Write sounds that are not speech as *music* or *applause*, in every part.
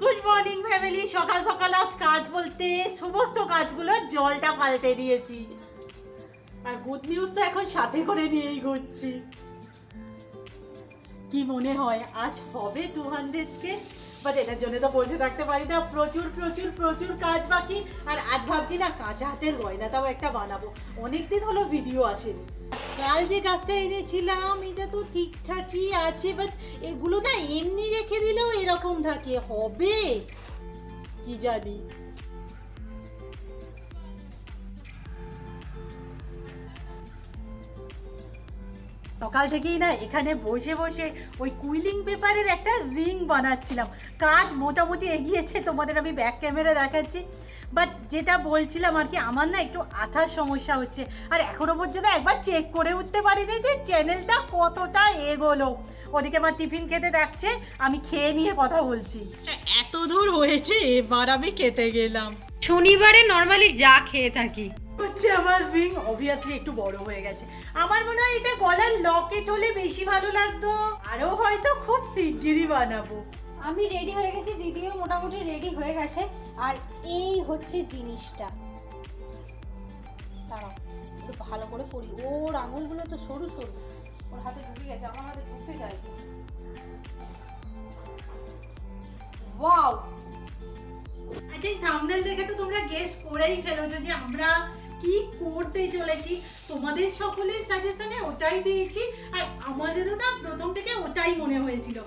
Good morning family সকাল সকাল আজ কাজ বলতে সমস্ত কাজগুলো জলটা পাল্টে দিয়েছি। আর গুড নিউজ তো এখন সাথে করে নিয়েই ঘুরছি। কি মনে হয়, আজ হবে টু হান্ড্রেডকে বাট এটার জন্য তো বসে থাকতে পারি না। প্রচুর প্রচুর প্রচুর কাজ বাকি। আর আজ ভাবছি না, কাঁচা হাতের গয়নাটাও একটা বানাবো। অনেকদিন হলো ভিডিও আসেনি। কাল যে কাজটা এনেছিলাম, এটা তো ঠিকঠাকই আছে বাট এগুলো না এমনি রেখে দিলেও এরকম থাকে, হবে? কি জানি। সকাল থেকেই না এখানে বসে বসে ওই কুইলিং পেপারের একটা রিং বানাচ্ছিলাম। কাজ মোটামুটি এগিয়েছে, তোমাদের আমি ব্যাক ক্যামেরা দেখাচ্ছি। বাট যেটা বলছিলাম আর কি আমার না একটু আঠার সমস্যা হচ্ছে। আর এখনও পর্যন্ত একবার চেক করে উঠতে পারিনি যে চ্যানেলটা কতটা এগোলো। ওদিকে আমার টিফিন খেতে দেখছে আমি খেয়ে নিয়ে কথা বলছি। এত দূর হয়েছে এবার আমি খেতে গেলাম। শনিবারে নর্মালি যা খেয়ে থাকি। হচ্ছে আমার রিং অবভিয়াসলি একটু বড় হয়ে গেছে। আমার মনে হয় এটা গলার লকেট হলে বেশি ভালো লাগতো। আরও হয়তো খুব শিগগিরই বানাবো। আমি রেডি হয়ে গেছি, দিদিও মোটামুটি রেডি হয়ে গেছে। আর এই হচ্ছে জিনিসটা। দাঁড়াও ভালো করে পড়ি ওর আঙুলগুলো তো সরু সরু। ওর হাতে ঢুকে গেছে, আমার হাতে ঢুকতে চাইছে। ওয়াও আই থাম্বনেল দেখে তো তোমরা গেস করেই ফেলেছো যে আমরা কি করতে চলেছি। তোমাদের সকলের সাজেশনে ওটাই পেয়েছি, আর আমাদেরও না প্রথম থেকে ওটাই মনে হয়েছিল।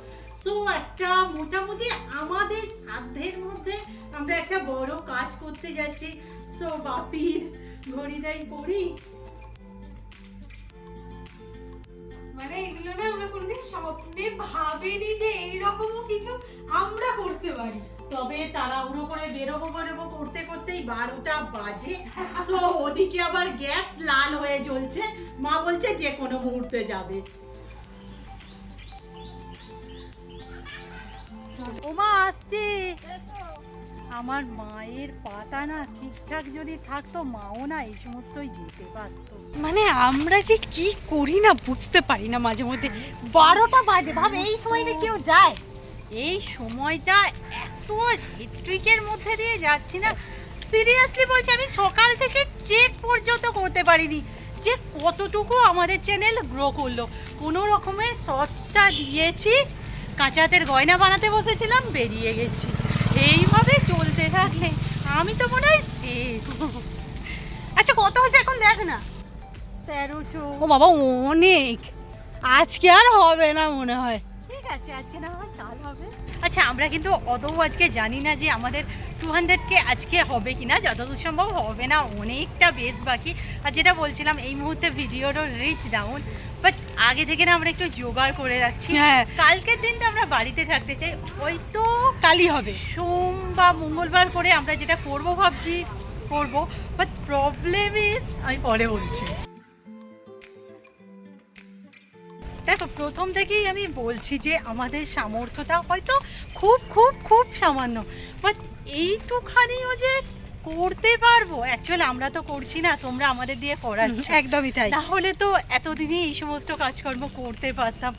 সো একটা মোটামুটি আমাদের সাধ্যের মধ্যে আমরা একটা বড় কাজ করতে যাচ্ছি। সো বাপির ঘড়িটাই পড়ি। মানে এগুলো না আমরা কোনোদিন স্বপ্নে ভাবিনি যে এইরকমও কিছু আমরা করতে পারি। তবে তাড়াহুড়ো করে বেরোবো বেরোবো করতে করতেই বারোটা বাজে। *laughs* তো ওদিকে আবার গ্যাস লাল হয়ে জ্বলছে। মা বলছে যে কোনো মুহূর্তে যাবে। ওমা আসছে। আমার মায়ের পাতা না ঠিকঠাক যদি থাকতো মাও না এই সমস্তই যেতে পারতো। মানে আমরা যে কি করি না বুঝতে পারি না মাঝে মধ্যে। বারোটা বাজে ভাব এই সময়টা কেউ যায়? এই সময়টা এত হেট্রিকের মধ্যে দিয়ে যাচ্ছি না। সিরিয়াসলি বলছি আমি সকাল থেকে চেক পর্যন্ত করতে পারিনি। যে কতটুকু আমাদের চ্যানেল গ্রো করল। কোনো রকমের শর্টসটা দিয়েছি কাঁচাতের গয়না বানাতে বসেছিলাম বেরিয়ে গেছি। এইভাবে চলতে থাকলে আমি তো মনে হয় শেষ। আচ্ছা কত হচ্ছে এখন দেখ না। তেরোশো। ও বাবা অনেক। আজকে আর হবে না মনে হয়। আছে আজকে না হয় কাল হবে। আচ্ছা আমরা কিন্তু অতও আজকে জানি না যে আমাদের টু হান্ড্রেডকে আজকে হবে কি না যতদূর সম্ভব হবে না অনেকটা বেশ বাকি। আর যেটা বলছিলাম এই মুহূর্তে ভিডিওরও রিচ ডাউন বাট আগে থেকে না আমরা একটু জোগাড় করে রাখছি। হ্যাঁ। কালকের দিনটা আমরা বাড়িতে থাকতে চাই ওই তো কালই হবে। সোম বা মঙ্গলবার করে আমরা যেটা করব ভাবছি করব বাট প্রবলেম ইজ আমি পরে বলছি। প্রথম থেকেই আমি বলছি যে আমাদের সামর্থ্যটা হয়তো খুব খুব খুব সামান্য। বাট এইটুখানিও যে করতে পারব অ্যাকচুয়ালি আমরা তো করছি না তোমরা আমাদের দিয়ে করাচ্ছ। একদমই তাই। তাহলে তো এতদিনই এই সমস্ত কাজকর্ম করতে পারতাম।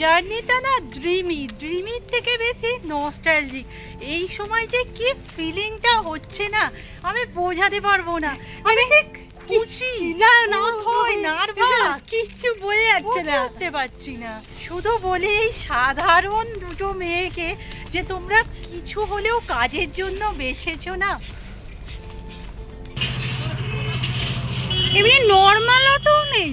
জার্নিটা না ড্রিমি ড্রিমির থেকে বেশি নস্টালজিক এই সময় যে কি ফিলিংটা হচ্ছে না আমি বোঝাতে পারব না। আমি ঠিক খুশি না না হয় নার্ভাস কিচ্ছু বলে যাচ্ছে না। বুঝতে পারছি না। শুধু বলি এই সাধারণ দুটো মেয়েকে যে তোমরা কিছু হলেও কাজের জন্য বেছেছো না। এমনি নর্মাল অটো নেই?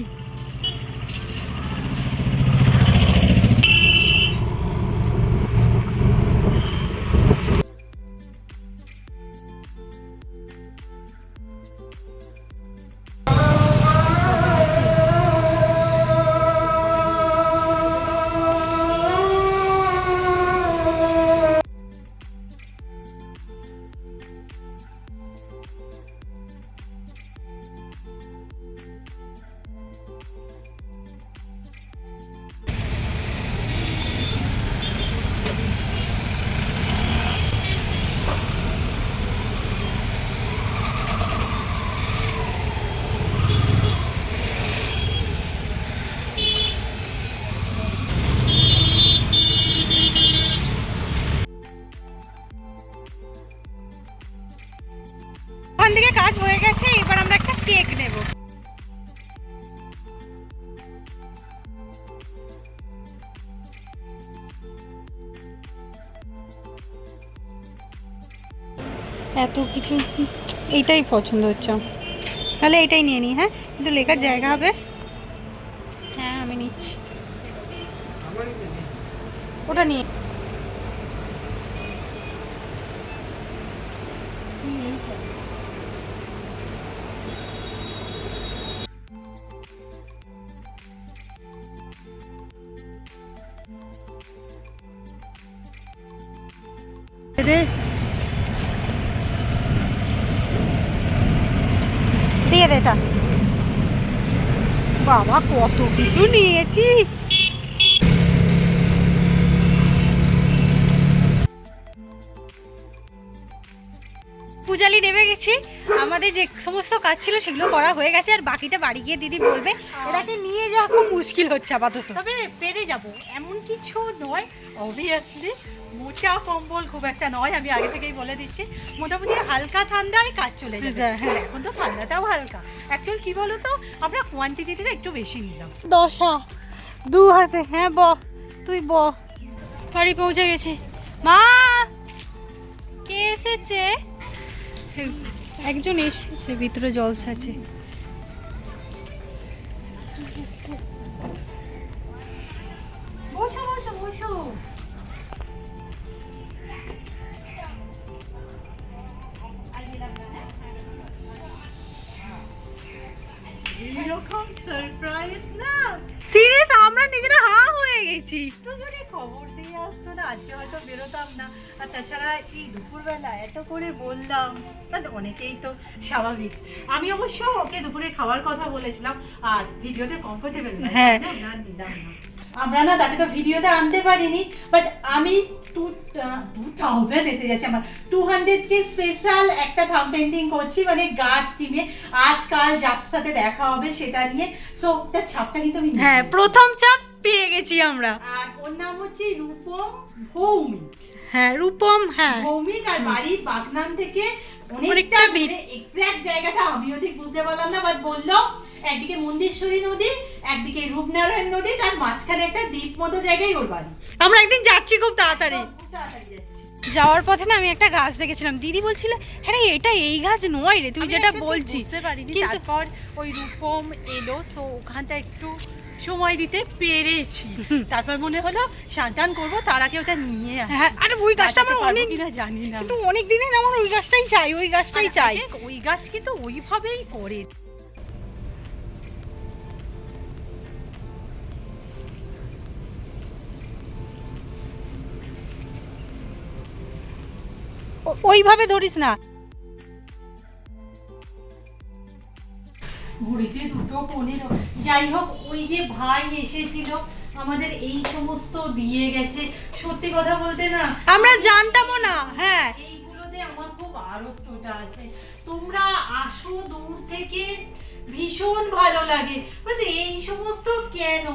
এত কিছু। এইটাই পছন্দ হচ্ছে। তাহলে এটাই নিয়ে নিই হ্যাঁ? কিন্তু লেখার জায়গা হবে? হ্যাঁ আমি নিচ্ছি। ওটা নিয়ে দে এটা। বাবা কত কিছু নিয়েছি। পূজালি নেমে গেছি। আমাদের যে সমস্ত কাজ ছিল সেগুলো করা হয়ে গেছে আর বাকিটা বাড়ি গিয়ে দিদি বলবে এটাকে নিয়ে যাওয়া খুব মুশকিল হচ্ছে আপাতত। তবে পেরে যাব। এমন কিছু নয় অবভিয়াসলি মোটা কম্বল খুব একটা নয় আমি আগে থেকেই বলে দিচ্ছি। মোটামুটি হালকা ঠান্ডায় কাজ চলে যাবে। হ্যাঁ। এখন তো ঠান্ডাটাও হালকা। অ্যাকচুয়াল কি বলো তো আমরা কোয়ান্টিটিটা একটু বেশি নিলাম। দশা দু হাতে হ্যাঁ ব তুই ব। বাড়ি পৌঁছে গেছি। মা কে এসেছে? একজন এসেছে ভিতরে জল এত করে বললাম। মানে অনেকেই তো স্বাভাবিক। আমি অবশ্য ওকে দুপুরে খাওয়ার কথা বলেছিলাম আর ভিডিওতে কমফোর্টেবল হ্যাঁ। না? দিলাম না। আমরা না তাকে তো ভিডিওতে আনতে পারিনি বাট আমি টু টু থাউজেন্ড এতে যাচ্ছে আমার। টু স্পেশাল একটা থাম পেন্টিং করছি মানে গাছ টিমে। আজকাল যার সাথে দেখা হবে সেটা নিয়ে। সো তার ছাপটা কিন্তু আমি হ্যাঁ প্রথম চাপ পেয়ে গেছি আমরা। আর ওর নাম হচ্ছে রূপম ভৌমিক। হ্যাঁ রূপম হ্যাঁ। ভৌমিক আর বাড়ি বাগনান থেকে অনেকটা এক্সাক্ট জায়গাটা আমিও ঠিক বুঝতে পারলাম না বাট বলল একদিকে নদী একদিকে রূপনারায়ণ নদী তার মাঝখানে একটা দ্বীপ মতো জায়গায় ওর বাড়ি। আমরা একদিন যাচ্ছি খুব তাড়াতাড়ি। যাওয়ার পথে না আমি একটা গাছ দেখেছিলাম। দিদি বলছিল হ্যাঁ এটা এই গাছ নয় রে তুই যেটা বলছিস। বুঝতে পারিনি কিন্তু- তারপর ওই রূপম এলো তো ওখানটা একটু সময় দিতে পেরেছি। *laughs* তারপর মনে হলো সান্তান করব তার আগে ওটা নিয়ে হ্যাঁ আরে ওই গাছটা আমার অনেক কিনা জানি না। কিন্তু অনেক দিনের আমার ওই গাছটাই চাই ওই গাছটাই চাই। ওই গাছ কিন্তু ওইভাবেই করে। ওইভাবে ধরিস না। ঘুড়িতে দুটো পনেরো। যাই হোক ওই যে ভাই এসেছিল আমাদের এই সমস্ত দিয়ে গেছে। সত্যি কথা বলতে না আমরা জানতামও না হ্যাঁ। এইগুলোতে আমার খুব আছে। তোমরা আসো দূর থেকে ভীষণ ভালো লাগে। মানে এই সমস্ত কেন?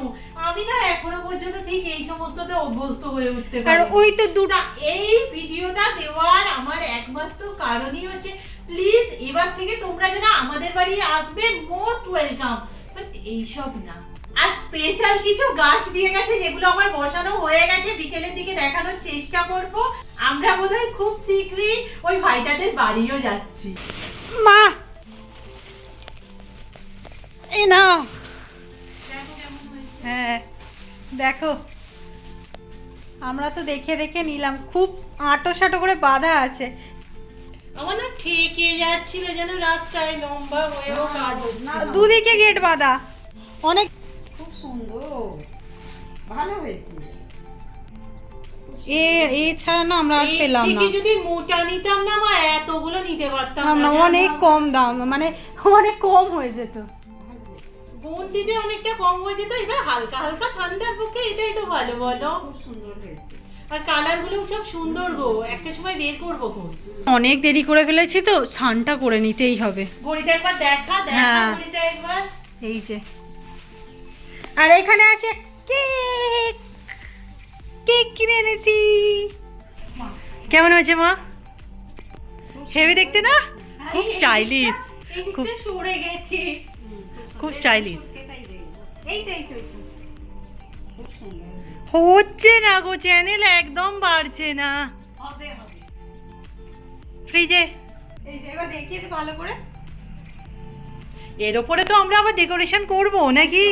আমি না এখনও পর্যন্ত ঠিক এই সমস্ততে অভ্যস্ত হয়ে উঠতে আর পারি ওই তো দুটো এই ভিডিওটা দেওয়ার আমার একমাত্র কারণই হচ্ছে প্লিজ এবার থেকে তোমরা যেন আমাদের বাড়ি আসবে মোস্ট ওয়েলকাম বাট এইসব না। আর স্পেশাল কিছু গাছ দিয়ে গেছে যেগুলো আমার বসানো হয়ে গেছে। বিকেলের দিকে দেখানোর চেষ্টা করব। আমরা বোধহয় খুব শীঘ্রই ওই ভাইটাদের বাড়িও যাচ্ছি। মা! এ না হ্যাঁ দেখো। আমরা তো দেখে দেখে নিলাম। খুব আটো সাটো করে বাঁধা আছে। আমার না থেকে যাচ্ছিল যেন রাস্তায় লম্বা হয়েও কাজ হচ্ছে দুদিকে গেট বাঁধা। অনেক খুব সুন্দর। ভালো হয়েছে। এ এ ছাড়া না আমরা আর পেলাম না। যদি মোটা নিতাম না মা এতগুলো নিতে পারতাম না, অনেক কম দাম মানে অনেক কম হয়ে যেত। বন্টিতে অনেকটা কম হয়ে যেত এবার হালকা হালকা ঠান্ডার পক্ষে এটাই তো ভালো বলো। খুব সুন্দর হয়েছে। আর কালারগুলো সব সুন্দর গো। একটা সময় বের করব অনেক দেরি করে ফেলেছি তো স্নানটা করে নিতেই হবে। ঘড়িটা একবার দেখা দেখা হ্যাঁ। ঘড়িটা একবার। এই যে। আর এখানে আছে কেক। কেক কিনে এনেছি। কেমন হয়েছে মা? হেভি দেখতে না? খুব স্টাইলিশ খুব সরে গেছে। খুব স্টাইলিশ এই তো এই তো। খুব সুন্দর। হচ্ছে না গো চ্যানেল একদম বাড়ছে না। হবে হবে। ফ্রিজে এই যে দেখিয়ে ভালো করে। এর উপরে তো আমরা আবার ডেকোরেশন করব নাকি?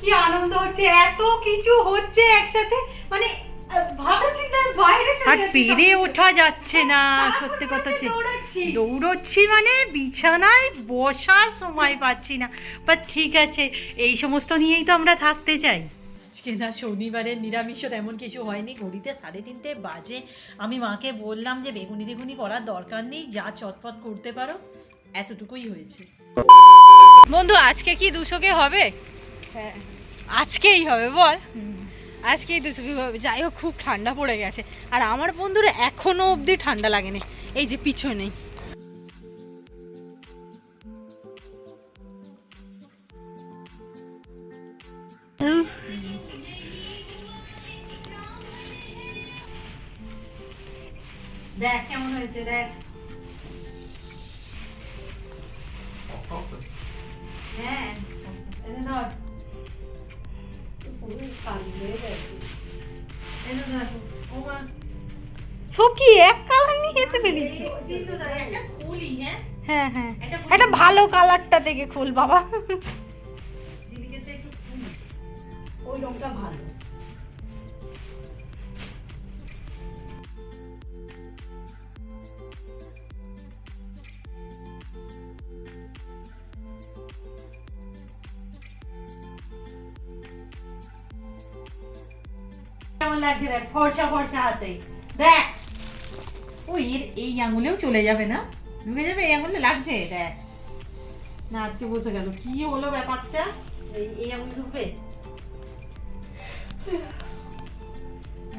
কি আনন্দ হচ্ছে এত কিছু হচ্ছে একসাথে। মানে আর পেরে ওঠা যাচ্ছে না *laughs* সত্যি কথা দৌড়চ্ছি। মানে বিছানায় বসার সময় পাচ্ছি না। বাট ঠিক আছে এই সমস্ত নিয়েই তো আমরা থাকতে চাই। আজকে না শনিবারের নিরামিষও তেমন কিছু হয়নি। ঘড়িতে সাড়ে তিনটে বাজে। আমি মাকে বললাম যে বেগুনি টেগুনি করার দরকার নেই যা চটপট করতে পারো। এতটুকুই হয়েছে। বন্ধু আজকে কি দুশোকে হবে? হ্যাঁ। আজকেই হবে বল। আজকেই হবে যাই হোক, খুব ঠান্ডা পড়ে গেছে। আর আমার বন্ধুর এখনও অবধি ঠান্ডা লাগেনি। এই যে পিছনেই। দেখ, কেমন হয়েছে, দেখ। সব এক কালার নিয়ে এসে একটা হ্যাঁ হ্যাঁ। একটা ভালো কালারটা দেখে খুল, বাবা। ওই রংটা ভালো। কেমন লাগছে দেখ? ফর্সা ফর্সা হাতে। দেখ। ওই এর এই আঙুলেও চলে যাবে না? ঢুকে যাবে এই আঙুলে লাগছে? দেখ। না আজকে বলতে গেল। কি হলো ব্যাপারটা? এই এই আঙুলে ঢুকবে?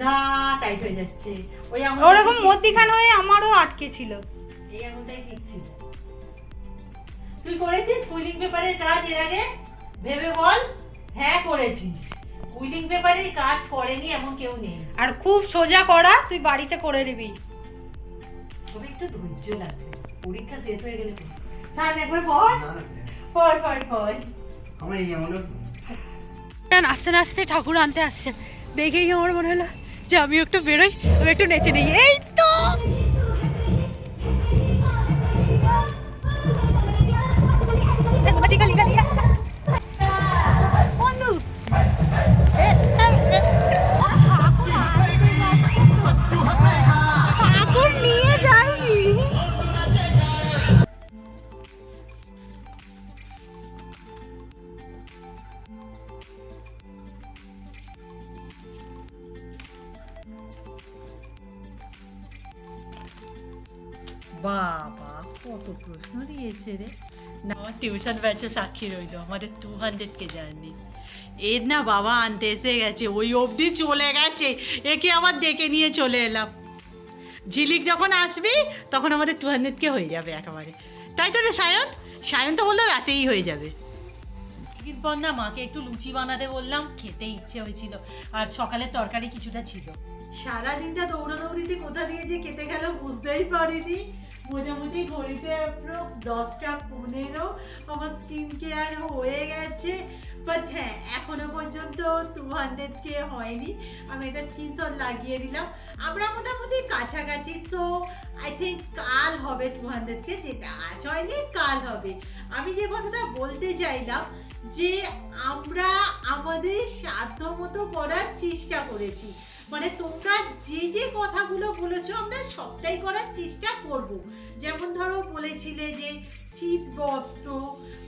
না টাইট হয়ে যাচ্ছে। ওই আঙুল ওরকম মধ্যিখান হয়ে আমারও আটকে ছিল। এই আঙুলটাই ঠিক ছিল। তুই করেছিস? কুইলিং পেপারের কাজ এর আগে? ভেবে বল। হ্যাঁ করেছিস। পেপারের কাজ করেনি এমন কেউ নেই। আর খুব সোজা করা তুই বাড়িতে করে নিবি। তবে একটু ধৈর্য লাগবে। পরীক্ষা শেষ হয়ে গেলে স্যার একবার পড় পড় পড় পড় আমার এই আমলে নাচতে নাচতে ঠাকুর আনতে আসছে? দেখেই আমার মনে হলো যে আমি একটু বেরোই আমি একটু নেচে নিই। এই তো! বাবা, কত প্রশ্ন দিয়েছে রে। না, আমার টিউশন ব্যাচে সাক্ষী রইল, আমাদের টু হান্ড্রেড কে জার্নি এর না বাবা আনতে এসে গেছে, ওই অবধি চলে গেছে, একে আবার ডেকে নিয়ে চলে এলাম। ঝিলিক যখন আসবি, তখন আমাদের টু হান্ড্রেডকে হয়ে যাবে একেবারে। তাই তো রে সায়ন? সায়ন তো বলল রাতেই হয়ে যাবে। কিছুদিন পর না মাকে একটু লুচি বানাতে বললাম, খেতে ইচ্ছে হয়েছিল। আর সকালের তরকারি কিছুটা ছিল। সারাদিনটা দৌড়াদৌড়িতে কোথা দিয়ে যে কেটে গেল বুঝতেই পারিনি। মোটামুটি ঘড়িতে অ্যাপ্রক্স দশটা পনেরো। আমার স্কিন কেয়ার হয়ে গেছে। বাট হ্যাঁ এখনও পর্যন্ত টু হান্ড্রেড কে হয়নি। আমি এটা স্ক্রিনশট লাগিয়ে দিলাম। আমরা মোটামুটি কাছাকাছি। তো আই থিঙ্ক কাল হবে টু হান্ড্রেড কে। যেটা আজ হয়নি, কাল হবে। আমি যে কথাটা বলতে চাইলাম যে আমরা আমাদের সাধ্য মতো করার চেষ্টা করেছি। মানে তোমরা যে যে কথাগুলো বলেছ, আমরা সবটাই করার চেষ্টা করব। যেমন ধরো বলেছিলে যে শীত বস্ত্র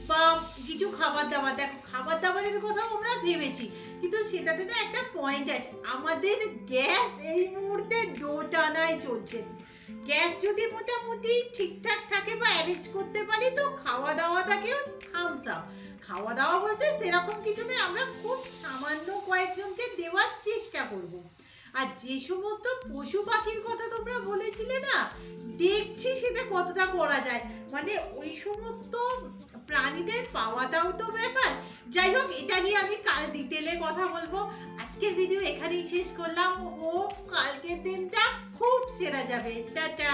বা কিছু খাবার দাবার দেখো খাবার দাবারের কথাও আমরা ভেবেছি, কিন্তু সেটাতে না একটা পয়েন্ট আছে। আমাদের গ্যাস এই মুহূর্তে দো টানায় চলছে। গ্যাস যদি মোটামুটি ঠিকঠাক থাকে বা অ্যারেঞ্জ করতে পারি, তো খাওয়া দাওয়াটাকেও থামস খাওয়া দাওয়া বলতে সেরকম কিছু নেই আমরা খুব সামান্য কয়েকজনকে দেওয়ার চেষ্টা করব। আর যে সমস্ত পশু পাখির কথা তোমরা বলেছিলে না, দেখছি সেটা কতটা করা যায়। মানে ওই সমস্ত প্রাণীদের পাওয়াটাও তো ব্যাপার। যাই হোক, এটা নিয়ে আমি কাল ডিটেলে কথা বলব। আজকের ভিডিও এখানেই শেষ করলাম। ও কালকের দিনটা খুব সেরা যাবে। টাটা!